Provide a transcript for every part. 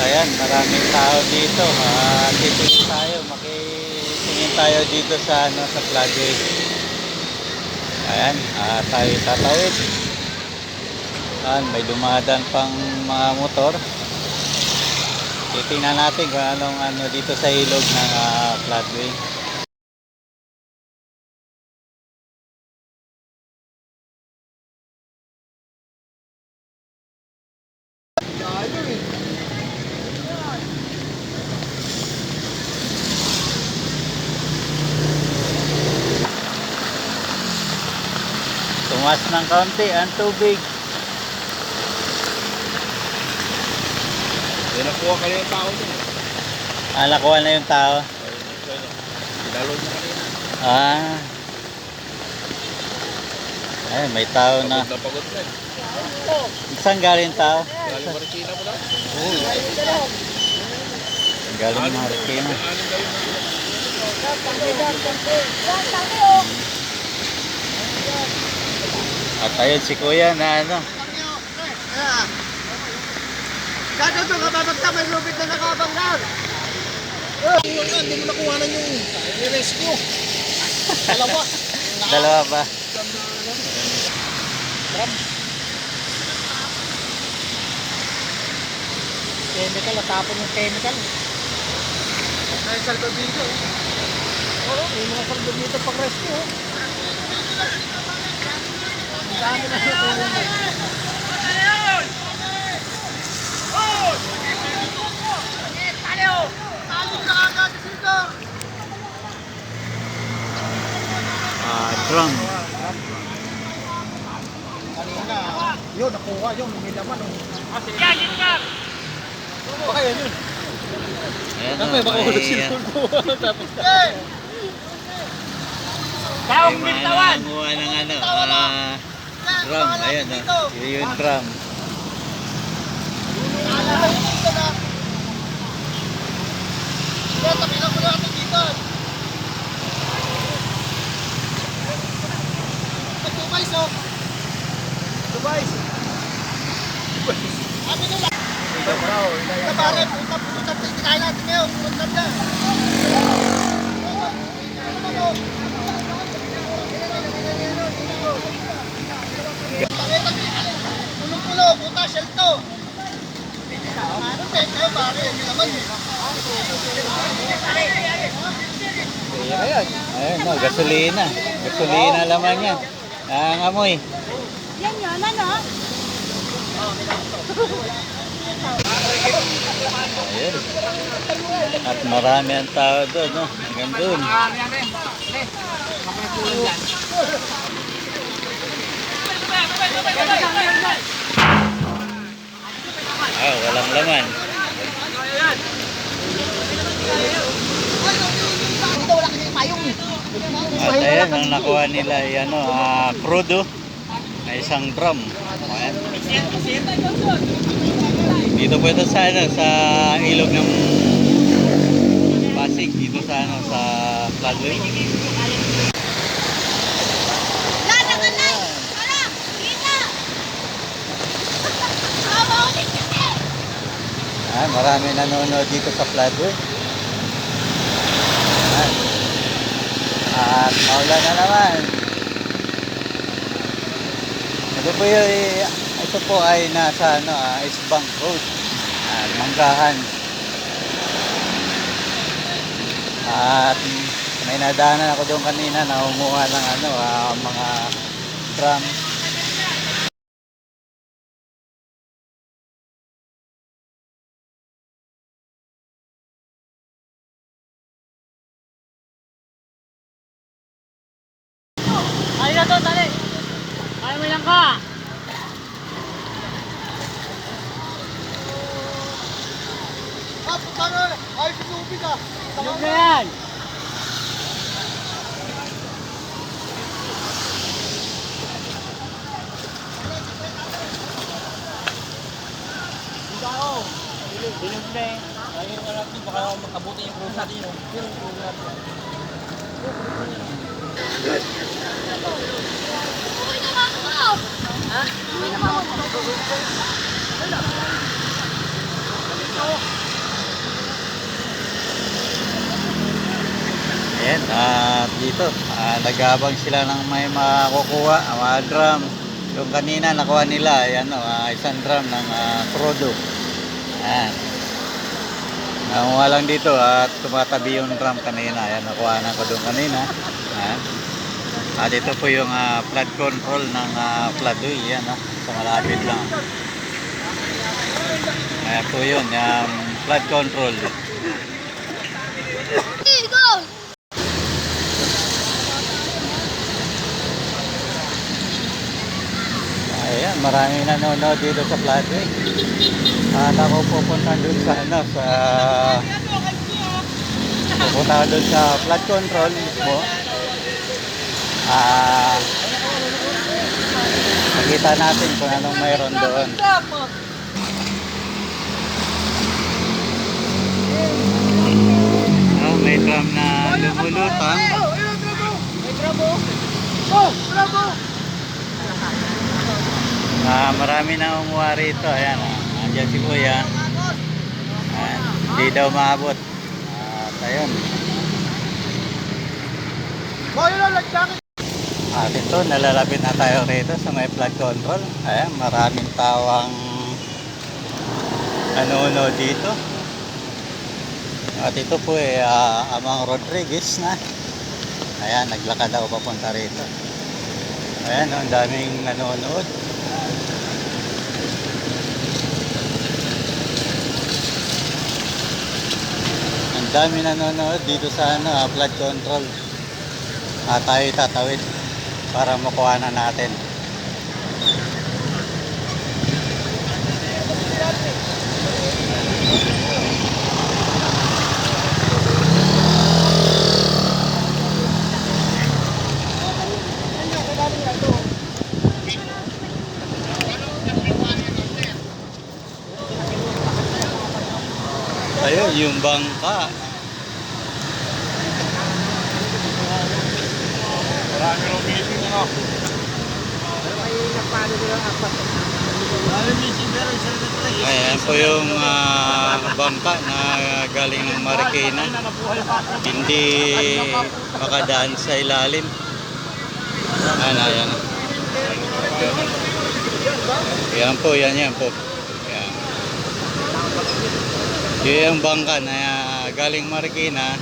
Ayan, maraming tao dito. Ah, titingin tayo, makitingin tayo dito sa ano sa floodway. Ayan, ah, tayo tatawid. Ayan, may dumadaan pang mga motor. Titingnan natin kung anong ano dito sa ilog ng ah, floodway. Tumas ng kaunti ang tubig. Yan nakuha kanina yung tao dun. Ah, nakuha na yung tao. Pinalod na kanina. Ah. Ay, may tao na. Pagod na pagod na. eh. Saan galing tao? Galing Marikina mo lang. Galing Marikina. Daw yun. At ayun si Kuya na ano. Kado to, kapapagta may lupit na nakabanggar. Hindi mo nakuha na yung rescue. Dalawa. Dalawa ba? Chemical, natapon yung chemical. Ay, saldo dito. Oo, may mga saldo dito pag rescue. oh. Ang dami na ito. Ah, drum. Kanina, yun, nakuha yun, may laman. Oh. Baka yun yun. Ayan Tapos may baka may, ulit sinukuha. Tapos may mga nangunguha ng ano, ah, drum. Ayan o, yun yung drum. Pulo-pulo, puta, shell to. Ano, peke, pare, hindi naman eh. Ayan o, gasolina. Gasolina laman yan. Ang amoy. Yan yun, ano? Ayan. At marami ang tao doon, no? Hanggang doon. Ah, walang laman. Payong. At ayan, ang nakuha nila, ay ano, ah, crudo. Na isang drum. Ayan. Dito po ito sa, ano, sa ilog ng Pasig. Dito sa, ano, sa floodway. Marami nanonood dito sa. Ayan. At maulan na naman. Ito po yung, ito po ay nasa ano, ah, Eastbank Road. Ah, Manggahan. At may nadaanan ako doon kanina na umuha ng ano, ah, mga drum. Ka! Ah, puta na. Ay, sinubig ah. Tulog na yan! Tulog na eh. Ayun ka natin, baka makabuti yung cruise natin yun. Pero yung cruise natin. Ayan, at dito, ah, uh, nagabang sila ng may makukuha, ah, mga drum. Yung kanina nakuha nila, ayan, uh, isang drum ng uh, crudo. Ayan. Nakuha lang dito at tumatabi yung drum kanina. Ayan, nakuha na ko doon kanina. Ayan. At ito po yung ah, flood control ng uh, floodway. Yan, ah, sa malapit lang. Ayan po yun, yung flood control. Ayan, maraming nanonood dito sa floodway. At ako pupunta doon sa ano, sa pupunta doon sa flood control mismo. Ah, makita natin kung anong mayroon doon. Oh, may drum na lumulutang. Oh! Ah, marami na umuha rito. Ayan, ah. Andiyan si Kuya. Ayan. Hindi daw maabot. At ayun. Boy, yun, lagyan At ito, nalalapit na tayo rito sa may flood control. Ayan, maraming tawang nanonood dito. At ito po eh, ah, Amang Rodriguez na. Ayan, naglakad ako papunta rito. Ayan, oh, ang daming nanonood. Ang dami nanonood dito sa ano, ah, flood control. Ah, tayo tatawid para makuha na natin. Ayun, yung bangka. Marami nung meeting ano. Ayan po yung ah, bangka na galing ng Marikina. Hindi makadaan sa ilalim. Ayan, ayan. Yan po, yan yan po. Yan. Yun yung bangka na ah, galing Marikina.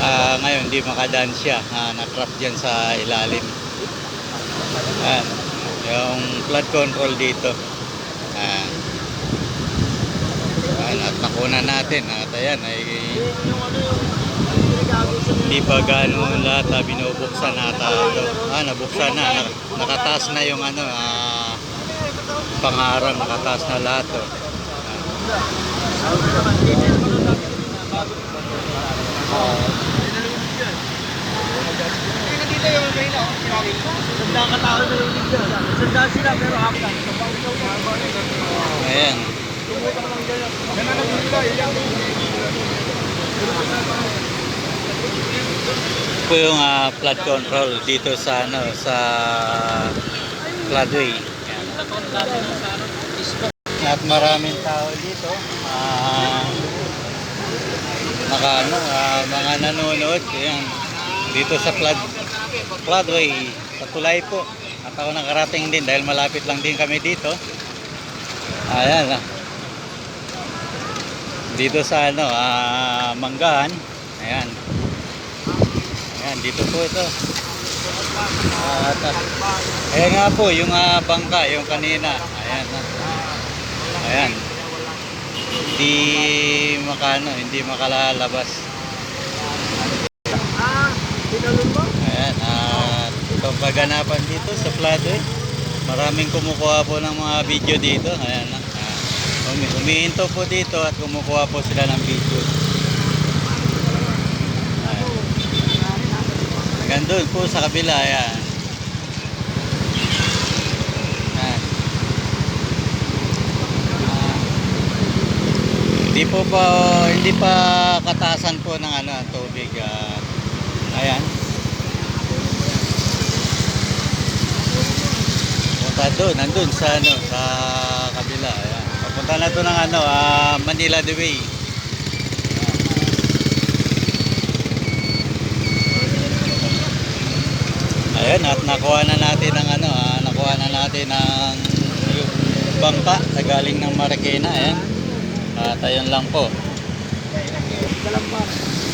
Ah, ngayon, hindi makadaan siya. Uh, natrap dyan sa ilalim. Ayan. Yung flood control dito. Ayan. Ayan, at nakunan natin. At ayan, ay hindi pa gano'n lahat ah, binubuksan na tayo. Ah, nabuksan na. Nak- nakataas na yung ano, ah, pangarang. Nakataas na lahat. Oh. Nandito yung may na, sinabi ko. Sanda ka tao na yung dyan. Sanda sila pero akan. Ayan. Yan na nandito, yan. po yung ah, flood control dito sa ano sa floodway. Yan. At maraming tao dito. Ah, naka ano, ah, mga nanonood. Yan. Dito sa flood floodway sa tulay po. At ako nakarating din dahil malapit lang din kami dito. Ayan. ah. Dito sa ano, ah, Manggahan. Ayan. Ayan, dito po ito. At, uh, ayan nga po, yung ah, bangka, yung kanina. Ayan. ah. Ayan. Hindi makano, hindi makalalabas. Ah, tinalon mo? Ayan, at itong kaganapan dito sa Floodway. Maraming kumukuha po ng mga video dito. Ayan, ah. Umi umihinto po dito at kumukuha po sila ng video. Ayan. Hanggang doon po sa kabila, ayan. Ayan. Ah. Hindi po pa hindi pa katasan po ng ano tubig. ah. ayan. Punta doon, nandun sa ano, sa kabila. Ayan. Papunta na to ng ano, ah, Manila the way. Ayan, at nakuha na natin ng ano, ah, nakuha na natin ng yung bangka na galing ng Marikina. Ayan. At ayun lang po. Galampan.